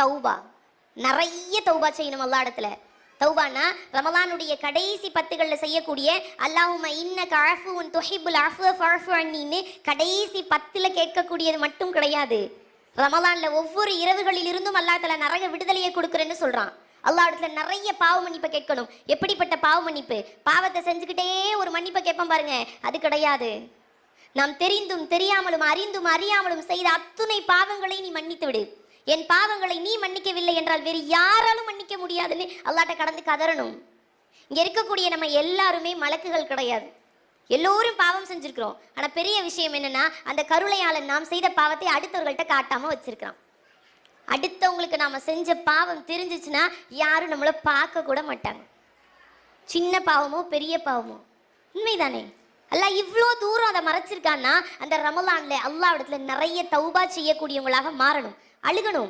தௌபா. நிறைய தௌபா செய்யணும் அல்லா இடத்துல. தௌபானா ரமலானுடைய கடைசி பத்துகளில் செய்யக்கூடிய அல்லாஹும இன்ன கழஃபுன் துஹிபுல் அஃபு ஃபர்ஃபு அன்னின்னு கடைசி பத்தில் கேட்கக்கூடியது மட்டும் கிடையாது. ரமலான்ல ஒவ்வொரு இரவுகளில் இருந்தும் அல்லாஹ் நிறைய விடுதலையை கொடுக்குறேன்னு சொல்றான். அல்லா இடத்துல நிறைய பாவ மன்னிப்பை கேட்கணும். எப்படிப்பட்ட பாவ மன்னிப்பு? பாவத்தை செஞ்சுக்கிட்டே ஒரு மன்னிப்பை கேட்போம் பாருங்க. அது கிடையாது. நாம் தெரிந்தும் தெரியாமலும் அறிந்தும் அறியாமலும் செய்த அத்துணை பாவங்களை நீ மன்னித்து விடு. என் பாவங்களை நீ மன்னிக்கவில்லை என்றால் வேறு யாராலும் மன்னிக்க முடியாதுன்னு அல்லாட்ட கடந்து கதறணும். இங்கே இருக்கக்கூடிய நம்ம எல்லாருமே மலக்குகள் கிடையாது. எல்லோரும் பாவம் செஞ்சுருக்குறோம். ஆனால் பெரிய விஷயம் என்னென்னா அந்த கருணையாளன் நாம் செய்த பாவத்தை அடுத்தவர்கள்ட்ட காட்டாமல் வச்சுருக்கிறான். அடுத்தவங்களுக்கு நாம் செஞ்ச பாவம் தெரிஞ்சிச்சுன்னா யாரும் நம்மளை பார்க்க கூட மாட்டாங்க. சின்ன பாவமோ பெரிய பாவமோ. உண்மைதானே? அல்லாஹ் இவ்வளோ தூரம் அதை மறைச்சிருக்கான்னா அந்த ரமலான்ல அல்லாஹ் இடத்துல நிறைய தௌபா செய்யக்கூடியவங்களாக மாறணும் அழுகணும்.